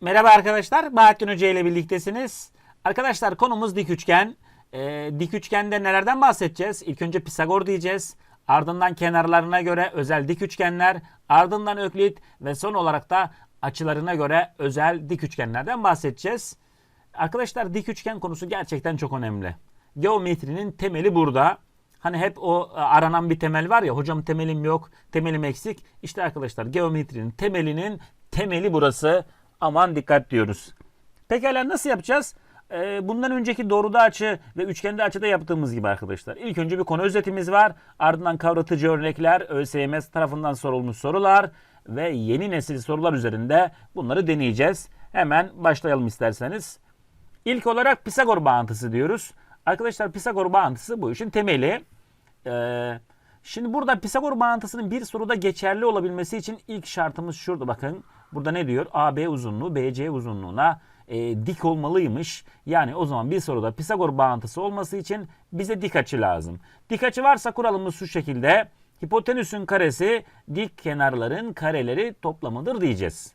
Merhaba arkadaşlar, Bahattin Hoca ile birliktesiniz. Arkadaşlar konumuz dik üçgen. Ee, dik üçgende nelerden bahsedeceğiz? İlk önce Pisagor diyeceğiz. Ardından kenarlarına göre özel dik üçgenler, ardından öklit ve son olarak da açılarına göre özel dik üçgenlerden bahsedeceğiz. Arkadaşlar dik üçgen konusu gerçekten çok önemli. Geometrinin temeli burada. Hani hep o e, aranan bir temel var ya hocam temelim yok, temelim eksik. İşte arkadaşlar geometrinin temelinin temeli burası. Aman dikkat diyoruz. Pekala nasıl yapacağız? Ee, bundan önceki doğruda açı ve üçgende açıda yaptığımız gibi arkadaşlar. İlk önce bir konu özetimiz var. Ardından kavratıcı örnekler, ÖSYM tarafından sorulmuş sorular ve yeni nesil sorular üzerinde bunları deneyeceğiz. Hemen başlayalım isterseniz. İlk olarak Pisagor bağıntısı diyoruz. Arkadaşlar Pisagor bağıntısı bu işin temeli. Ee, şimdi burada Pisagor bağıntısının bir soruda geçerli olabilmesi için ilk şartımız şurada bakın. Burada ne diyor? AB uzunluğu BC uzunluğuna e, dik olmalıymış. Yani o zaman bir soruda Pisagor bağıntısı olması için bize dik açı lazım. Dik açı varsa kuralımız şu şekilde. Hipotenüsün karesi dik kenarların kareleri toplamıdır diyeceğiz.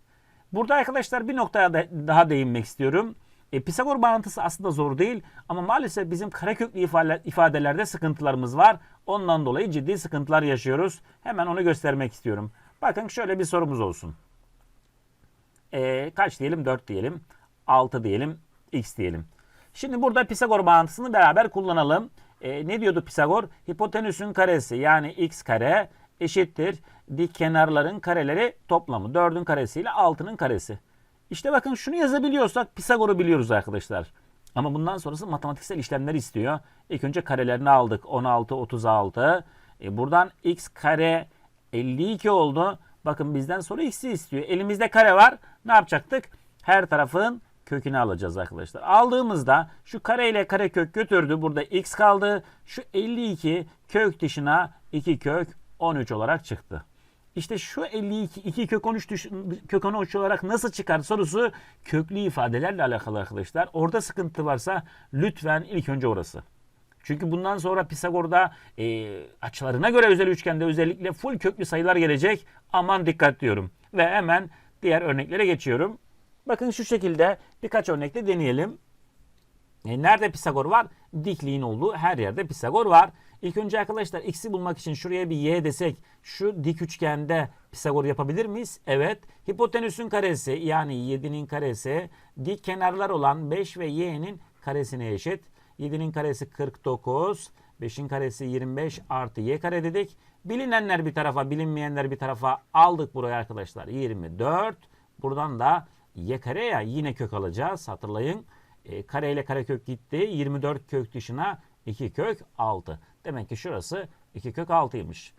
Burada arkadaşlar bir noktaya da- daha değinmek istiyorum. E, Pisagor bağıntısı aslında zor değil ama maalesef bizim kareköklü ifade- ifadelerde sıkıntılarımız var. Ondan dolayı ciddi sıkıntılar yaşıyoruz. Hemen onu göstermek istiyorum. Bakın şöyle bir sorumuz olsun. E, kaç diyelim? 4 diyelim. 6 diyelim. X diyelim. Şimdi burada Pisagor bağıntısını beraber kullanalım. E, ne diyordu Pisagor? Hipotenüsün karesi yani x kare eşittir dik kenarların kareleri toplamı. 4'ün karesiyle 6'nın karesi. İşte bakın şunu yazabiliyorsak Pisagor'u biliyoruz arkadaşlar. Ama bundan sonrası matematiksel işlemler istiyor. İlk önce karelerini aldık. 16, 36. E buradan x kare 52 oldu. Bakın bizden sonra x'i istiyor. Elimizde kare var. Ne yapacaktık? Her tarafın kökünü alacağız arkadaşlar. Aldığımızda şu kare ile kare kök götürdü. Burada x kaldı. Şu 52 kök dışına 2 kök 13 olarak çıktı. İşte şu 52 2 kök 13 düş- kök 13 olarak nasıl çıkar sorusu köklü ifadelerle alakalı arkadaşlar. Orada sıkıntı varsa lütfen ilk önce orası. Çünkü bundan sonra Pisagor'da e, açılarına göre özel üçgende özellikle full köklü sayılar gelecek. Aman dikkat diyorum. Ve hemen diğer örneklere geçiyorum. Bakın şu şekilde birkaç örnekle deneyelim. E, nerede Pisagor var? Dikliğin olduğu her yerde Pisagor var. İlk önce arkadaşlar x'i bulmak için şuraya bir y desek şu dik üçgende Pisagor yapabilir miyiz? Evet. Hipotenüsün karesi yani 7'nin karesi dik kenarlar olan 5 ve y'nin karesine eşit. 7'nin karesi 49, 5'in karesi 25 artı y kare dedik. Bilinenler bir tarafa, bilinmeyenler bir tarafa aldık buraya arkadaşlar. 24. Buradan da y kare ya yine kök alacağız hatırlayın. E, kare ile kare kök gitti. 24 kök dışına 2 kök 6. Demek ki şurası 2 kök 6'ymış.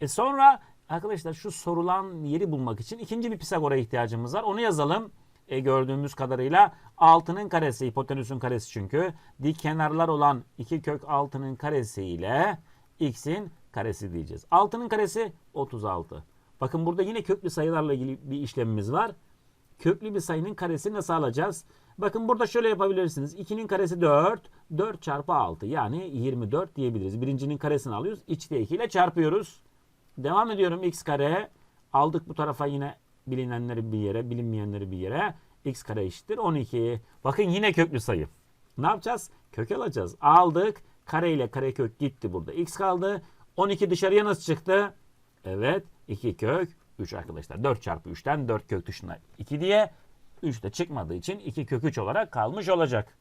E sonra arkadaşlar şu sorulan yeri bulmak için ikinci bir Pisagor'a ihtiyacımız var. Onu yazalım. E, gördüğümüz kadarıyla 6'nın karesi hipotenüsün karesi çünkü dik kenarlar olan 2 kök 6'nın karesi ile x'in karesi diyeceğiz. 6'nın karesi 36. Bakın burada yine köklü sayılarla ilgili bir işlemimiz var. Köklü bir sayının karesini nasıl alacağız? Bakın burada şöyle yapabilirsiniz. 2'nin karesi 4. 4 çarpı 6 yani 24 diyebiliriz. Birincinin karesini alıyoruz. İçte 2 ile çarpıyoruz. Devam ediyorum x kare. Aldık bu tarafa yine bilinenleri bir yere, bilinmeyenleri bir yere. x kare eşittir 12. Bakın yine köklü sayı. Ne yapacağız? Kök alacağız. Aldık. Kare ile kare kök gitti burada. x kaldı. 12 dışarıya nasıl çıktı? Evet. 2 kök 3 arkadaşlar. 4 çarpı 3'ten 4 kök dışına 2 diye 3 de çıkmadığı için 2 kök 3 olarak kalmış olacak.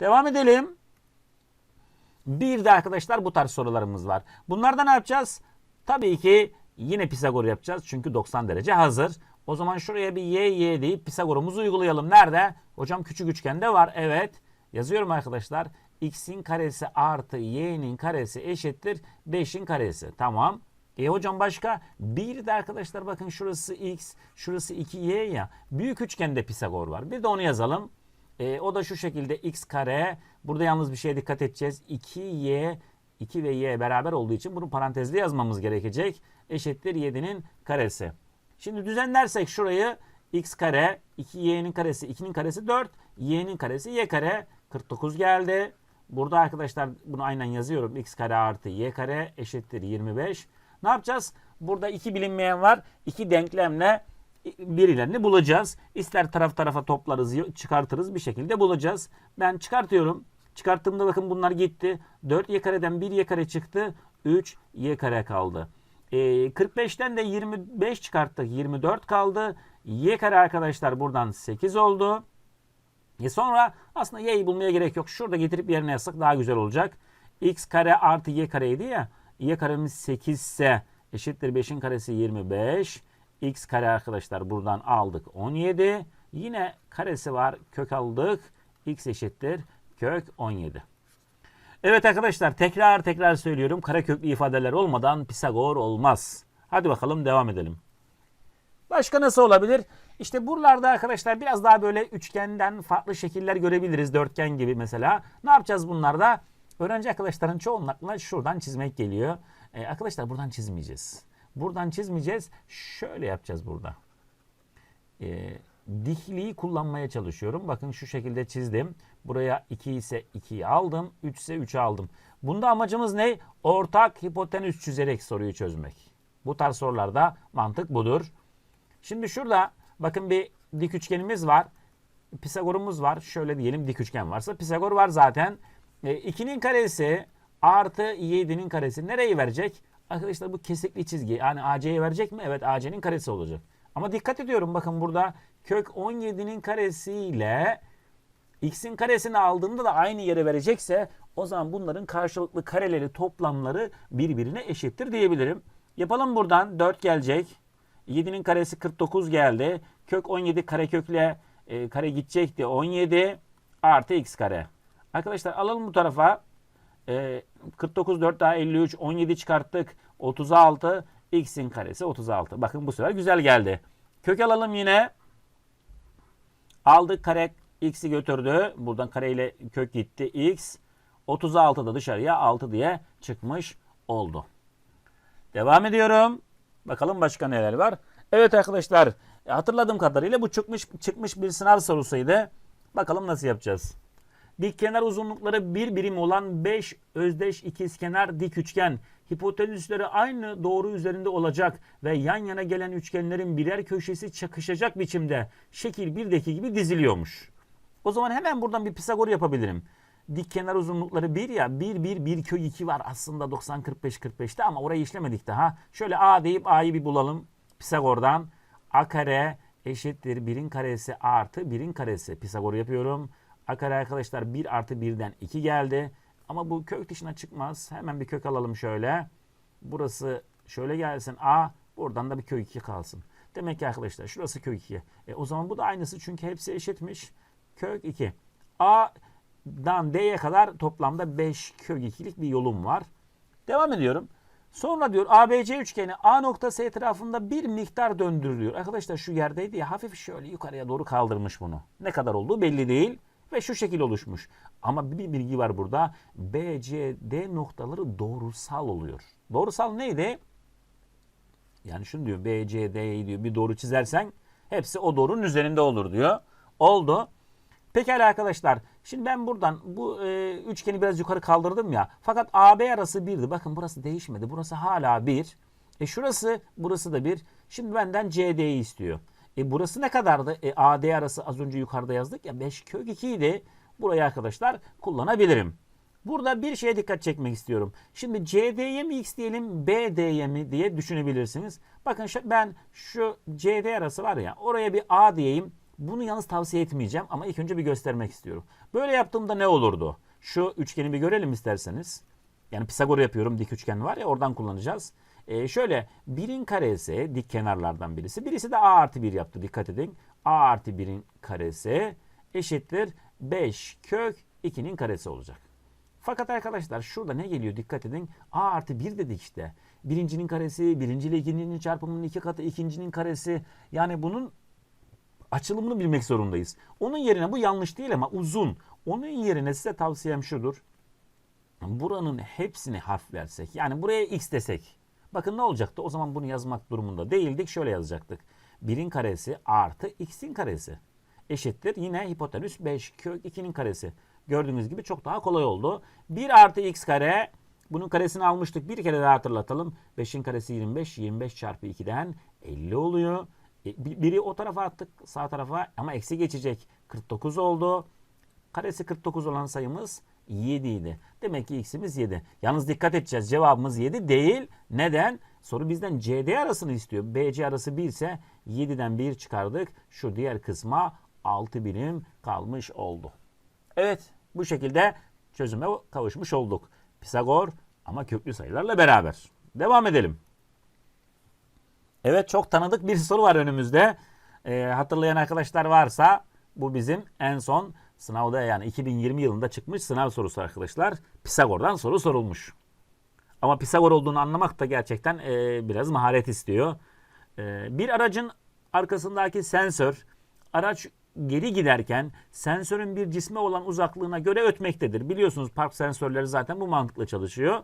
Devam edelim. Bir de arkadaşlar bu tarz sorularımız var. Bunlarda ne yapacağız? Tabii ki yine Pisagor yapacağız. Çünkü 90 derece hazır. O zaman şuraya bir y y deyip Pisagor'umuzu uygulayalım. Nerede? Hocam küçük üçgende var. Evet. Yazıyorum arkadaşlar. x'in karesi artı y'nin karesi eşittir 5'in karesi. Tamam. E hocam başka? Bir de arkadaşlar bakın şurası x, şurası 2y ya. Büyük üçgende Pisagor var. Bir de onu yazalım. E, o da şu şekilde x kare. Burada yalnız bir şeye dikkat edeceğiz. 2y, 2 ve y beraber olduğu için bunu parantezli yazmamız gerekecek. Eşittir 7'nin karesi. Şimdi düzenlersek şurayı x kare, 2y'nin karesi, 2'nin karesi 4, y'nin karesi y kare 49 geldi. Burada arkadaşlar bunu aynen yazıyorum. x kare artı y kare eşittir 25. Ne yapacağız? Burada iki bilinmeyen var. İki denklemle birilerini bulacağız. İster taraf tarafa toplarız, çıkartırız bir şekilde bulacağız. Ben çıkartıyorum. Çıkarttığımda bakın bunlar gitti. 4y kareden 1y kare çıktı. 3y kare kaldı. Ee, 45'ten de 25 çıkarttık. 24 kaldı. Y kare arkadaşlar buradan 8 oldu. E sonra aslında y'yi bulmaya gerek yok. Şurada getirip yerine yazsak daha güzel olacak. x kare artı y kareydi ya. Y karemiz 8 ise eşittir 5'in karesi 25. x kare arkadaşlar buradan aldık 17. Yine karesi var kök aldık. x eşittir kök 17. Evet arkadaşlar tekrar tekrar söylüyorum. Kareköklü ifadeler olmadan Pisagor olmaz. Hadi bakalım devam edelim. Başka nasıl olabilir? İşte buralarda arkadaşlar biraz daha böyle üçgenden farklı şekiller görebiliriz. Dörtgen gibi mesela. Ne yapacağız bunlarda? Öğrenci arkadaşların çoğunun aklına şuradan çizmek geliyor. Ee, arkadaşlar buradan çizmeyeceğiz. Buradan çizmeyeceğiz. Şöyle yapacağız burada. Ee, dikliği kullanmaya çalışıyorum. Bakın şu şekilde çizdim. Buraya 2 ise 2'yi aldım. 3 ise 3'ü aldım. Bunda amacımız ne? Ortak hipotenüs çizerek soruyu çözmek. Bu tarz sorularda mantık budur. Şimdi şurada bakın bir dik üçgenimiz var. Pisagorumuz var. Şöyle diyelim dik üçgen varsa Pisagor var zaten. E, 2'nin karesi artı 7'nin karesi nereyi verecek? Arkadaşlar bu kesikli çizgi yani AC'ye verecek mi? Evet AC'nin karesi olacak. Ama dikkat ediyorum bakın burada kök 17'nin karesiyle x'in karesini aldığımda da aynı yere verecekse o zaman bunların karşılıklı kareleri toplamları birbirine eşittir diyebilirim. Yapalım buradan 4 gelecek. 7'nin karesi 49 geldi. Kök 17 karekökle e, kare gidecekti. 17 artı x kare. Arkadaşlar alalım bu tarafa. E, 49 4 daha 53 17 çıkarttık. 36 x'in karesi 36. Bakın bu sefer güzel geldi. Kök alalım yine. Aldık kare x'i götürdü. Buradan kareyle kök gitti. x 36 da dışarıya 6 diye çıkmış oldu. Devam ediyorum. Bakalım başka neler var. Evet arkadaşlar hatırladığım kadarıyla bu çıkmış çıkmış bir sınav sorusuydu. Bakalım nasıl yapacağız. Dik kenar uzunlukları bir birim olan 5 özdeş ikizkenar dik üçgen hipotenüsleri aynı doğru üzerinde olacak ve yan yana gelen üçgenlerin birer köşesi çakışacak biçimde şekil 1'deki gibi diziliyormuş. O zaman hemen buradan bir Pisagor yapabilirim. Dik kenar uzunlukları 1 ya 1 1 1 köy 2 var aslında 90 45 45'te ama orayı işlemedik daha. Şöyle A deyip A'yı bir bulalım. Pisagor'dan A kare eşittir 1'in karesi artı 1'in karesi. Pisagor yapıyorum. A kare arkadaşlar 1 artı 1'den 2 geldi. Ama bu kök dışına çıkmaz. Hemen bir kök alalım şöyle. Burası şöyle gelsin A. Buradan da bir kök 2 kalsın. Demek ki arkadaşlar şurası kök 2. E, o zaman bu da aynısı çünkü hepsi eşitmiş. Kök 2. A'dan D'ye kadar toplamda 5 kök 2'lik bir yolum var. Devam ediyorum. Sonra diyor ABC üçgeni A noktası etrafında bir miktar döndürülüyor. Arkadaşlar şu yerdeydi ya hafif şöyle yukarıya doğru kaldırmış bunu. Ne kadar olduğu belli değil ve şu şekil oluşmuş. Ama bir bilgi var burada. BCD noktaları doğrusal oluyor. Doğrusal neydi? Yani şunu diyor BCD'yi diyor bir doğru çizersen hepsi o doğrunun üzerinde olur diyor. Oldu. Pekala arkadaşlar. Şimdi ben buradan bu e, üçgeni biraz yukarı kaldırdım ya. Fakat AB arası 1'di. Bakın burası değişmedi. Burası hala 1. E şurası burası da 1. Şimdi benden CD'yi istiyor. E burası ne kadardı? E AD arası az önce yukarıda yazdık ya 5 kök 2 idi. Burayı arkadaşlar kullanabilirim. Burada bir şeye dikkat çekmek istiyorum. Şimdi CD'ye mi X diyelim BD'ye mi diye düşünebilirsiniz. Bakın ben şu CD arası var ya oraya bir A diyeyim. Bunu yalnız tavsiye etmeyeceğim ama ilk önce bir göstermek istiyorum. Böyle yaptığımda ne olurdu? Şu üçgeni bir görelim isterseniz. Yani Pisagor yapıyorum dik üçgen var ya oradan kullanacağız. Ee, şöyle birin karesi dik kenarlardan birisi. Birisi de A artı 1 yaptı dikkat edin. A artı 1'in karesi eşittir 5 kök 2'nin karesi olacak. Fakat arkadaşlar şurada ne geliyor dikkat edin. A artı 1 dedik işte. Birincinin karesi, birinci ile ikincinin çarpımının iki katı, ikincinin karesi. Yani bunun açılımını bilmek zorundayız. Onun yerine bu yanlış değil ama uzun. Onun yerine size tavsiyem şudur. Buranın hepsini harf versek. Yani buraya x desek. Bakın ne olacaktı? O zaman bunu yazmak durumunda değildik. Şöyle yazacaktık. 1'in karesi artı x'in karesi eşittir. Yine hipotenüs 5 kök 2'nin karesi. Gördüğünüz gibi çok daha kolay oldu. 1 artı x kare bunun karesini almıştık. Bir kere daha hatırlatalım. 5'in karesi 25. 25 çarpı 2'den 50 oluyor. E, bi- biri o tarafa attık sağ tarafa ama eksi geçecek. 49 oldu. Karesi 49 olan sayımız 7 idi. Demek ki x'imiz 7. Yalnız dikkat edeceğiz. Cevabımız 7 değil. Neden? Soru bizden CD arasını istiyor. BC arası 1 ise 7'den 1 çıkardık. Şu diğer kısma 6 birim kalmış oldu. Evet bu şekilde çözüme kavuşmuş olduk. Pisagor ama köklü sayılarla beraber. Devam edelim. Evet çok tanıdık bir soru var önümüzde. Ee, hatırlayan arkadaşlar varsa bu bizim en son sınavda yani 2020 yılında çıkmış sınav sorusu arkadaşlar. Pisagor'dan soru sorulmuş. Ama Pisagor olduğunu anlamak da gerçekten e, biraz maharet istiyor. E, bir aracın arkasındaki sensör araç geri giderken sensörün bir cisme olan uzaklığına göre ötmektedir. Biliyorsunuz park sensörleri zaten bu mantıkla çalışıyor.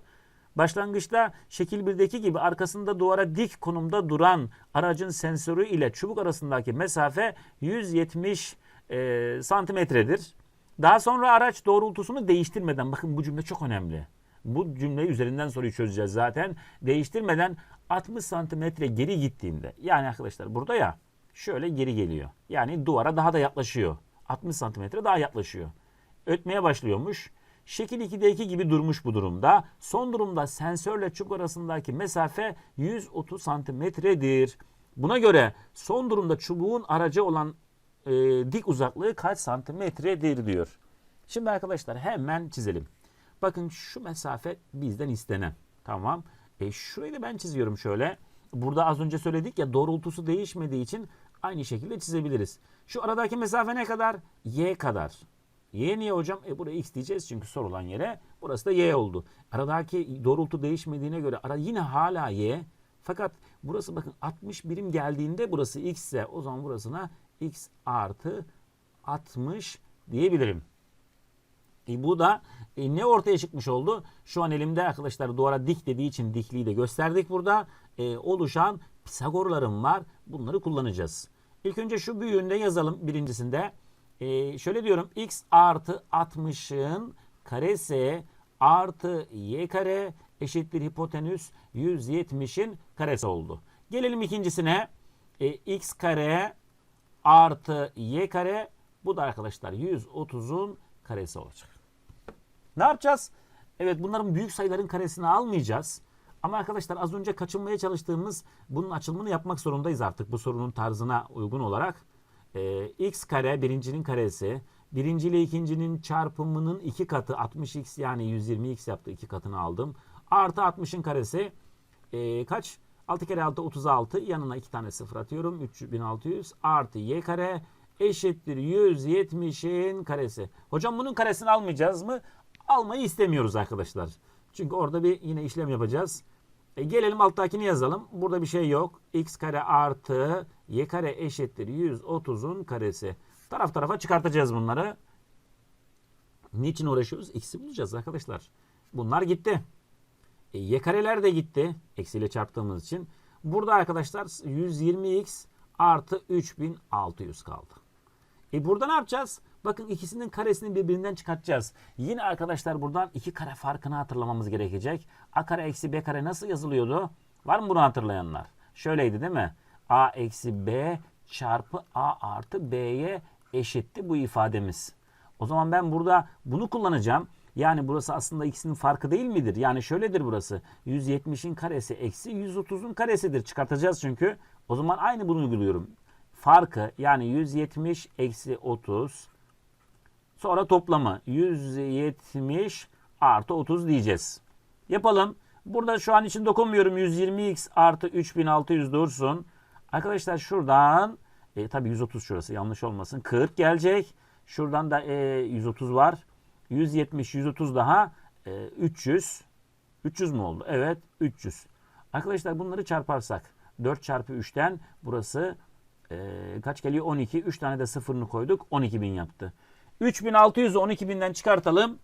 Başlangıçta şekil 1'deki gibi arkasında duvara dik konumda duran aracın sensörü ile çubuk arasındaki mesafe 170 e, santimetredir. Daha sonra araç doğrultusunu değiştirmeden, bakın bu cümle çok önemli. Bu cümleyi üzerinden soruyu çözeceğiz zaten. Değiştirmeden 60 santimetre geri gittiğinde, yani arkadaşlar burada ya şöyle geri geliyor. Yani duvara daha da yaklaşıyor. 60 santimetre daha yaklaşıyor. Ötmeye başlıyormuş. Şekil 2'deki gibi durmuş bu durumda. Son durumda sensörle çubuk arasındaki mesafe 130 santimetredir. Buna göre son durumda çubuğun aracı olan e, dik uzaklığı kaç santimetredir diyor. Şimdi arkadaşlar hemen çizelim. Bakın şu mesafe bizden istenen. Tamam. E şurayı da ben çiziyorum şöyle. Burada az önce söyledik ya doğrultusu değişmediği için aynı şekilde çizebiliriz. Şu aradaki mesafe ne kadar? Y kadar. Y niye hocam? E buraya x diyeceğiz çünkü sorulan yere. Burası da y oldu. Aradaki doğrultu değişmediğine göre ara yine hala y. Fakat burası bakın 60 birim geldiğinde burası x ise o zaman burasına x artı 60 diyebilirim. E bu da e, ne ortaya çıkmış oldu? Şu an elimde arkadaşlar duvara dik dediği için dikliği de gösterdik burada. E, oluşan Pisagorlarım var. Bunları kullanacağız. İlk önce şu büyüğünde yazalım birincisinde. E, şöyle diyorum x artı 60'ın karesi artı y kare eşittir hipotenüs 170'in karesi oldu. Gelelim ikincisine. E, x kare artı y kare bu da arkadaşlar 130'un karesi olacak. Ne yapacağız? Evet bunların büyük sayıların karesini almayacağız. Ama arkadaşlar az önce kaçınmaya çalıştığımız bunun açılımını yapmak zorundayız artık bu sorunun tarzına uygun olarak. Ee, x kare birincinin karesi. Birinci ile ikincinin çarpımının iki katı 60x yani 120x yaptı iki katını aldım. Artı 60'ın karesi ee, kaç? 6 kere 6 36 yanına 2 tane sıfır atıyorum 3600 artı y kare eşittir 170'in karesi. Hocam bunun karesini almayacağız mı? Almayı istemiyoruz arkadaşlar. Çünkü orada bir yine işlem yapacağız. E gelelim alttakini yazalım. Burada bir şey yok. x kare artı y kare eşittir 130'un karesi. Taraf tarafa çıkartacağız bunları. Niçin uğraşıyoruz? X'i bulacağız arkadaşlar. Bunlar gitti. E, y kareler de gitti. Eksiyle çarptığımız için. Burada arkadaşlar 120x artı 3600 kaldı. E burada ne yapacağız? Bakın ikisinin karesini birbirinden çıkartacağız. Yine arkadaşlar buradan iki kare farkını hatırlamamız gerekecek. A kare eksi B kare nasıl yazılıyordu? Var mı bunu hatırlayanlar? Şöyleydi değil mi? A eksi B çarpı A artı B'ye eşitti bu ifademiz. O zaman ben burada bunu kullanacağım. Yani burası aslında ikisinin farkı değil midir? Yani şöyledir burası. 170'in karesi eksi 130'un karesidir. Çıkartacağız çünkü. O zaman aynı bunu uyguluyorum. Farkı yani 170 eksi 30 sonra toplamı 170 artı 30 diyeceğiz. Yapalım. Burada şu an için dokunmuyorum. 120x artı 3600 dursun. Arkadaşlar şuradan e, tabi 130 şurası yanlış olmasın. 40 gelecek. Şuradan da e, 130 var. 170, 130 daha e, 300. 300 mü oldu? Evet 300. Arkadaşlar bunları çarparsak 4 çarpı 3'ten burası e, kaç geliyor? 12. 3 tane de sıfırını koyduk. 12.000 yaptı. 3600'ü 12.000'den çıkartalım.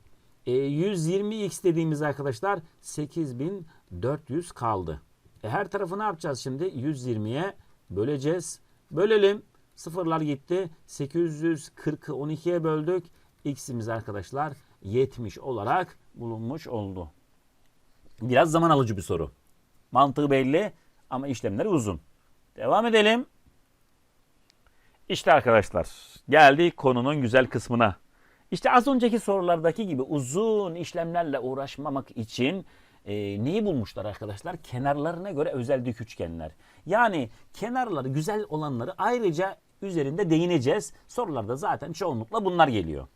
E, 120x dediğimiz arkadaşlar 8400 kaldı. E, her tarafı ne yapacağız şimdi? 120'ye böleceğiz. Bölelim. Sıfırlar gitti. 840'ı 12'ye böldük. X'imiz arkadaşlar 70 olarak bulunmuş oldu. Biraz zaman alıcı bir soru. Mantığı belli ama işlemleri uzun. Devam edelim. İşte arkadaşlar geldik konunun güzel kısmına. İşte az önceki sorulardaki gibi uzun işlemlerle uğraşmamak için e, neyi bulmuşlar arkadaşlar? Kenarlarına göre özel dik üçgenler. Yani kenarları güzel olanları ayrıca üzerinde değineceğiz. Sorularda zaten çoğunlukla bunlar geliyor.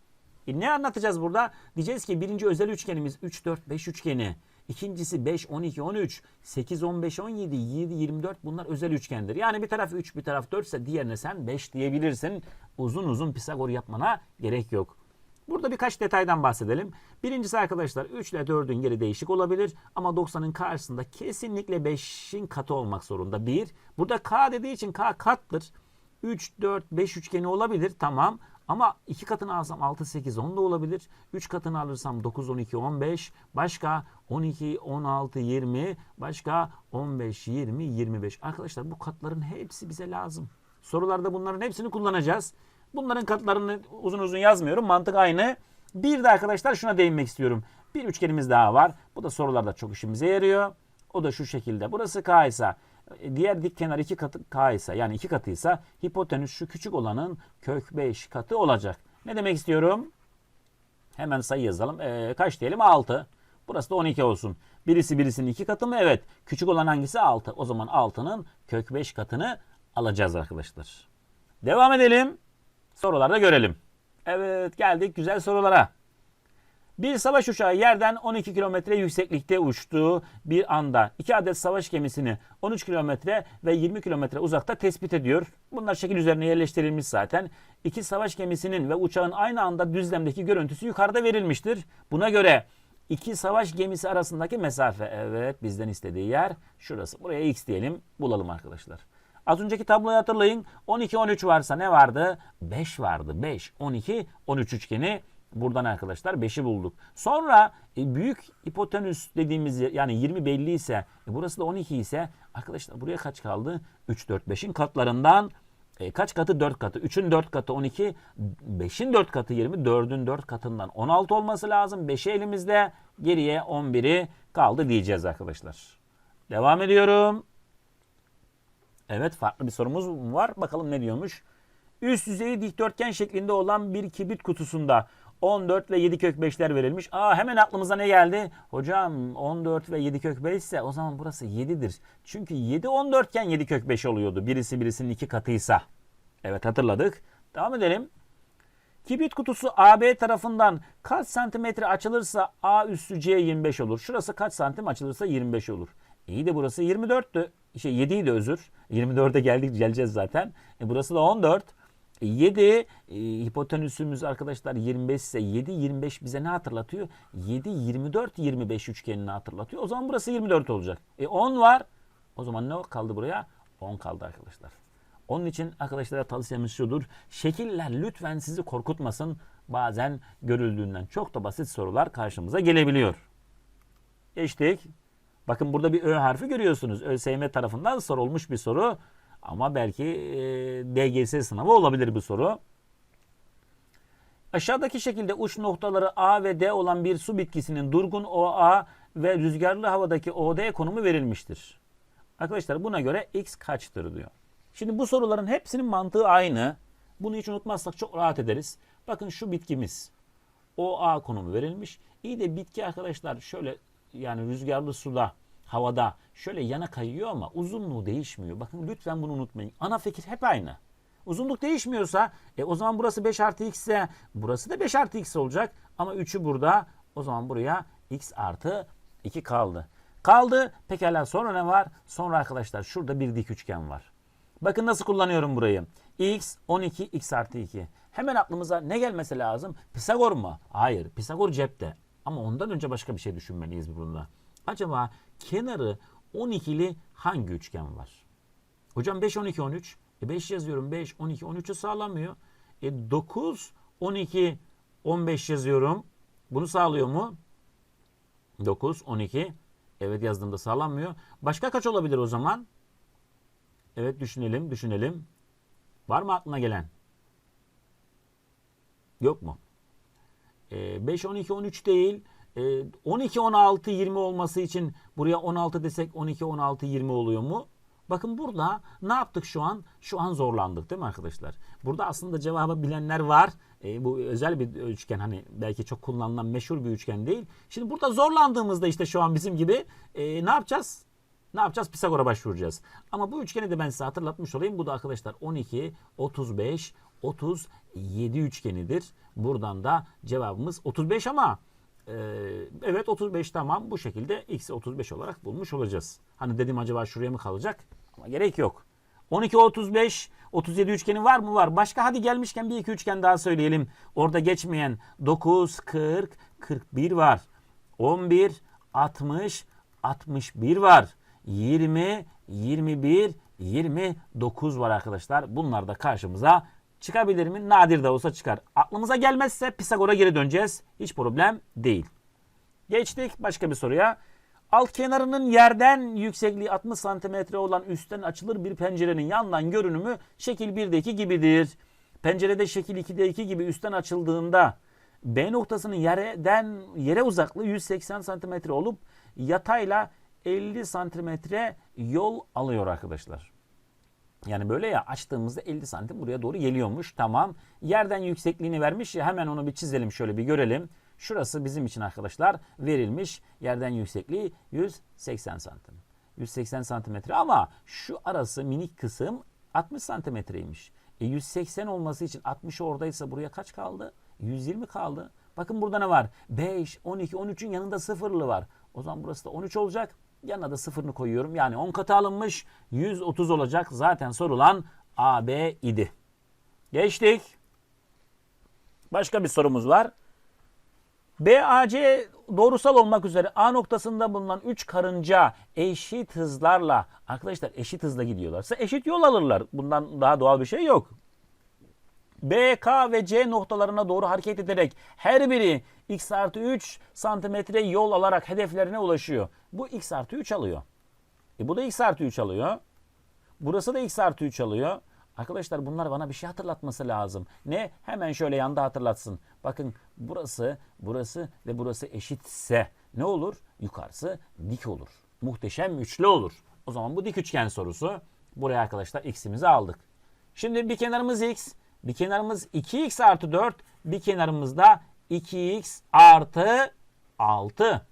E ne anlatacağız burada? Diyeceğiz ki birinci özel üçgenimiz 3, 4, 5 üçgeni. İkincisi 5, 12, 13, 8, 15, 17, 7, 24 bunlar özel üçgendir. Yani bir taraf 3, bir taraf 4 ise diğerine sen 5 diyebilirsin. Uzun uzun Pisagor yapmana gerek yok. Burada birkaç detaydan bahsedelim. Birincisi arkadaşlar 3 ile 4'ün yeri değişik olabilir ama 90'ın karşısında kesinlikle 5'in katı olmak zorunda. 1. Burada k dediği için k kattır. 3, 4, 5 üçgeni olabilir tamam. Ama 2 katını alsam 6, 8, 10 da olabilir. 3 katını alırsam 9, 12, 15. Başka 12, 16, 20. Başka 15, 20, 25. Arkadaşlar bu katların hepsi bize lazım. Sorularda bunların hepsini kullanacağız. Bunların katlarını uzun uzun yazmıyorum. Mantık aynı. Bir de arkadaşlar şuna değinmek istiyorum. Bir üçgenimiz daha var. Bu da sorularda çok işimize yarıyor. O da şu şekilde. Burası K ise diğer dik kenar iki katı K ise yani iki katıysa hipotenüs şu küçük olanın kök 5 katı olacak. Ne demek istiyorum? Hemen sayı yazalım. Ee, kaç diyelim? 6. Burası da 12 olsun. Birisi birisinin iki katı mı? Evet. Küçük olan hangisi? 6. O zaman 6'nın kök 5 katını alacağız arkadaşlar. Devam edelim. Sorularda görelim. Evet geldik güzel sorulara. Bir savaş uçağı yerden 12 kilometre yükseklikte uçtuğu bir anda iki adet savaş gemisini 13 kilometre ve 20 kilometre uzakta tespit ediyor. Bunlar şekil üzerine yerleştirilmiş zaten. İki savaş gemisinin ve uçağın aynı anda düzlemdeki görüntüsü yukarıda verilmiştir. Buna göre iki savaş gemisi arasındaki mesafe evet bizden istediği yer şurası. Buraya x diyelim bulalım arkadaşlar. Az önceki tabloyu hatırlayın. 12 13 varsa ne vardı? 5 vardı. 5 12 13 üçgeni Buradan arkadaşlar 5'i bulduk. Sonra e, büyük hipotenüs dediğimiz yani 20 belli ise e, burası da 12 ise arkadaşlar buraya kaç kaldı? 3 4 5'in katlarından e, kaç katı? 4 katı. 3'ün 4 katı 12, 5'in 4 katı 20, 4'ün 4 katından 16 olması lazım. 5'i elimizde, geriye 11'i kaldı diyeceğiz arkadaşlar. Devam ediyorum. Evet farklı bir sorumuz var. Bakalım ne diyormuş. Üst yüzeyi dikdörtgen şeklinde olan bir kibrit kutusunda 14 ve 7 kök 5'ler verilmiş. Aa hemen aklımıza ne geldi? Hocam 14 ve 7 kök 5 ise o zaman burası 7'dir. Çünkü 7 14 iken 7 kök 5 oluyordu. Birisi birisinin iki katıysa. Evet hatırladık. Devam edelim. Kibrit kutusu AB tarafından kaç santimetre açılırsa A üssü C 25 olur. Şurası kaç santim açılırsa 25 olur. İyi de burası 24'tü. Şey 7 idi özür. 24'e geldik geleceğiz zaten. E burası da 14. E 7 e, hipotenüsümüz arkadaşlar 25 ise 7 25 bize ne hatırlatıyor? 7 24 25 üçgenini hatırlatıyor. O zaman burası 24 olacak. E 10 var. O zaman ne kaldı buraya? 10 kaldı arkadaşlar. Onun için arkadaşlara tavsiyemiz şudur. Şekiller lütfen sizi korkutmasın. Bazen görüldüğünden çok da basit sorular karşımıza gelebiliyor. Geçtik. Bakın burada bir Ö harfi görüyorsunuz. ÖSYM tarafından sorulmuş bir soru. Ama belki e, DGS sınavı olabilir bu soru. Aşağıdaki şekilde uç noktaları A ve D olan bir su bitkisinin durgun OA ve rüzgarlı havadaki OD konumu verilmiştir. Arkadaşlar buna göre X kaçtır diyor. Şimdi bu soruların hepsinin mantığı aynı. Bunu hiç unutmazsak çok rahat ederiz. Bakın şu bitkimiz. OA konumu verilmiş. İyi de bitki arkadaşlar şöyle yani rüzgarlı suda, havada şöyle yana kayıyor ama uzunluğu değişmiyor. Bakın lütfen bunu unutmayın. Ana fikir hep aynı. Uzunluk değişmiyorsa e, o zaman burası 5 artı x ise burası da 5 artı x olacak. Ama 3'ü burada o zaman buraya x artı 2 kaldı. Kaldı. Pekala sonra ne var? Sonra arkadaşlar şurada bir dik üçgen var. Bakın nasıl kullanıyorum burayı. x 12 x artı 2. Hemen aklımıza ne gelmesi lazım? Pisagor mu? Hayır. Pisagor cepte. Ama ondan önce başka bir şey düşünmeliyiz burada. Acaba kenarı 12'li hangi üçgen var? Hocam 5, 12, 13. E 5 yazıyorum. 5, 12, 13'ü sağlamıyor. E 9, 12, 15 yazıyorum. Bunu sağlıyor mu? 9, 12. Evet yazdığımda sağlanmıyor. Başka kaç olabilir o zaman? Evet düşünelim, düşünelim. Var mı aklına gelen? Yok mu? E, 5, 12, 13 değil. E, 12, 16, 20 olması için buraya 16 desek 12, 16, 20 oluyor mu? Bakın burada ne yaptık şu an? Şu an zorlandık değil mi arkadaşlar? Burada aslında cevabı bilenler var. E, bu özel bir üçgen hani belki çok kullanılan meşhur bir üçgen değil. Şimdi burada zorlandığımızda işte şu an bizim gibi e, ne yapacağız? Ne yapacağız? Pisagor'a başvuracağız. Ama bu üçgeni de ben size hatırlatmış olayım. Bu da arkadaşlar 12, 35, 37 üçgenidir. Buradan da cevabımız 35 ama e, evet 35 tamam bu şekilde x'i 35 olarak bulmuş olacağız. Hani dedim acaba şuraya mı kalacak? Ama gerek yok. 12, 35, 37 üçgeni var mı? Var. Başka hadi gelmişken bir iki üçgen daha söyleyelim. Orada geçmeyen 9, 40, 41 var. 11, 60, 61 var. 20, 21, 29 var arkadaşlar. Bunlar da karşımıza çıkabilir mi? Nadir de olsa çıkar. Aklımıza gelmezse Pisagor'a geri döneceğiz. Hiç problem değil. Geçtik başka bir soruya. Alt kenarının yerden yüksekliği 60 santimetre olan üstten açılır bir pencerenin yandan görünümü şekil 1'deki gibidir. Pencerede şekil 2'deki gibi üstten açıldığında B noktasının yerden yere uzaklığı 180 santimetre olup yatayla 50 santimetre yol alıyor arkadaşlar. Yani böyle ya açtığımızda 50 santim buraya doğru geliyormuş. Tamam. Yerden yüksekliğini vermiş hemen onu bir çizelim şöyle bir görelim. Şurası bizim için arkadaşlar verilmiş. Yerden yüksekliği 180 santim. 180 santimetre ama şu arası minik kısım 60 santimetreymiş. E 180 olması için 60 oradaysa buraya kaç kaldı? 120 kaldı. Bakın burada ne var? 5, 12, 13'ün yanında sıfırlı var. O zaman burası da 13 olacak. Yanına da sıfırını koyuyorum. Yani 10 katı alınmış. 130 olacak. Zaten sorulan AB idi. Geçtik. Başka bir sorumuz var. BAC doğrusal olmak üzere A noktasında bulunan 3 karınca eşit hızlarla arkadaşlar eşit hızla gidiyorlarsa eşit yol alırlar. Bundan daha doğal bir şey yok. B, K ve C noktalarına doğru hareket ederek her biri x artı 3 santimetre yol alarak hedeflerine ulaşıyor. Bu x artı 3 alıyor. E bu da x artı 3 alıyor. Burası da x artı 3 alıyor. Arkadaşlar bunlar bana bir şey hatırlatması lazım. Ne? Hemen şöyle yanda hatırlatsın. Bakın burası, burası ve burası eşitse ne olur? Yukarısı dik olur. Muhteşem üçlü olur. O zaman bu dik üçgen sorusu. Buraya arkadaşlar x'imizi aldık. Şimdi bir kenarımız x, bir kenarımız 2x artı 4, bir kenarımızda 2x artı 6.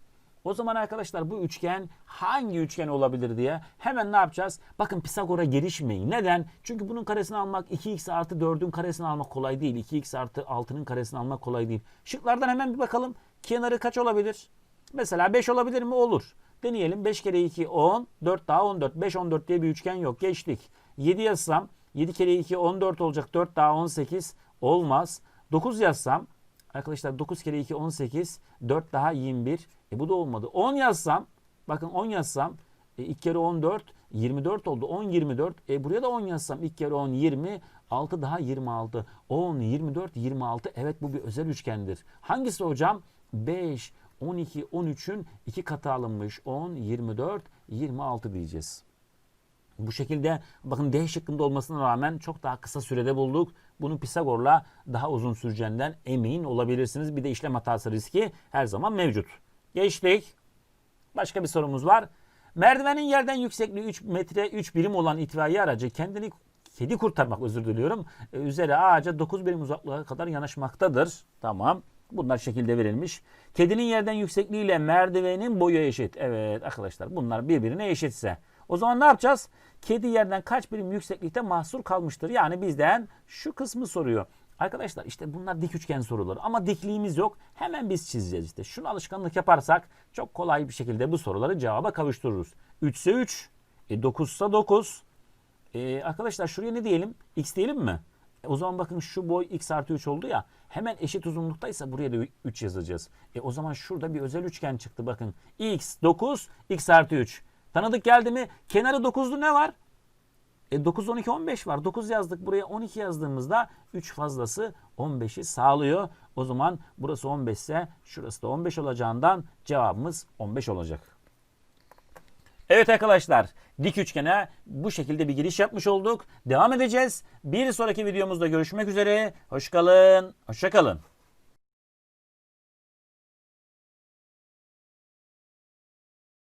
O zaman arkadaşlar bu üçgen hangi üçgen olabilir diye hemen ne yapacağız? Bakın Pisagor'a girişmeyin. Neden? Çünkü bunun karesini almak 2x artı 4'ün karesini almak kolay değil. 2x artı 6'nın karesini almak kolay değil. Şıklardan hemen bir bakalım. Kenarı kaç olabilir? Mesela 5 olabilir mi? Olur. Deneyelim. 5 kere 2 10, 4 daha 14. 5 14 diye bir üçgen yok. Geçtik. 7 yazsam 7 kere 2 14 olacak. 4 daha 18 olmaz. 9 yazsam arkadaşlar 9 kere 2 18 4 daha 21. E bu da olmadı. 10 yazsam bakın 10 yazsam e, 2 kere 14 24 oldu. 10 24. E buraya da 10 yazsam 2 kere 10 20 6 daha 26. 10 24 26. Evet bu bir özel üçgendir. Hangisi hocam? 5 12 13'ün 2 katı alınmış. 10 24 26 diyeceğiz. Bu şekilde bakın D şıkkında olmasına rağmen çok daha kısa sürede bulduk. Bunu Pisagor'la daha uzun süreceğinden emin olabilirsiniz. Bir de işlem hatası riski her zaman mevcut. Geçtik. Başka bir sorumuz var. Merdivenin yerden yüksekliği 3 metre 3 birim olan itfaiye aracı kendini kedi kurtarmak özür diliyorum. e, Üzeri ağaca 9 birim uzaklığa kadar yanaşmaktadır. Tamam. Bunlar şekilde verilmiş. Kedinin yerden yüksekliğiyle merdivenin boyu eşit. Evet arkadaşlar bunlar birbirine eşitse. O zaman ne yapacağız? Kedi yerden kaç birim yükseklikte mahsur kalmıştır? Yani bizden şu kısmı soruyor. Arkadaşlar işte bunlar dik üçgen soruları ama dikliğimiz yok. Hemen biz çizeceğiz işte. Şunu alışkanlık yaparsak çok kolay bir şekilde bu soruları cevaba kavuştururuz. 3 ise 3, e 9 ise 9. E, arkadaşlar şuraya ne diyelim? X diyelim mi? E, o zaman bakın şu boy x artı 3 oldu ya. Hemen eşit uzunluktaysa buraya da 3 yazacağız. E, o zaman şurada bir özel üçgen çıktı bakın. x 9, x artı 3. Tanıdık geldi mi? Kenarı 9'lu ne var? E 9, 12, 15 var. 9 yazdık. Buraya 12 yazdığımızda 3 fazlası 15'i sağlıyor. O zaman burası 15 ise şurası da 15 olacağından cevabımız 15 olacak. Evet arkadaşlar dik üçgene bu şekilde bir giriş yapmış olduk. Devam edeceğiz. Bir sonraki videomuzda görüşmek üzere. Hoşçakalın. Hoşçakalın.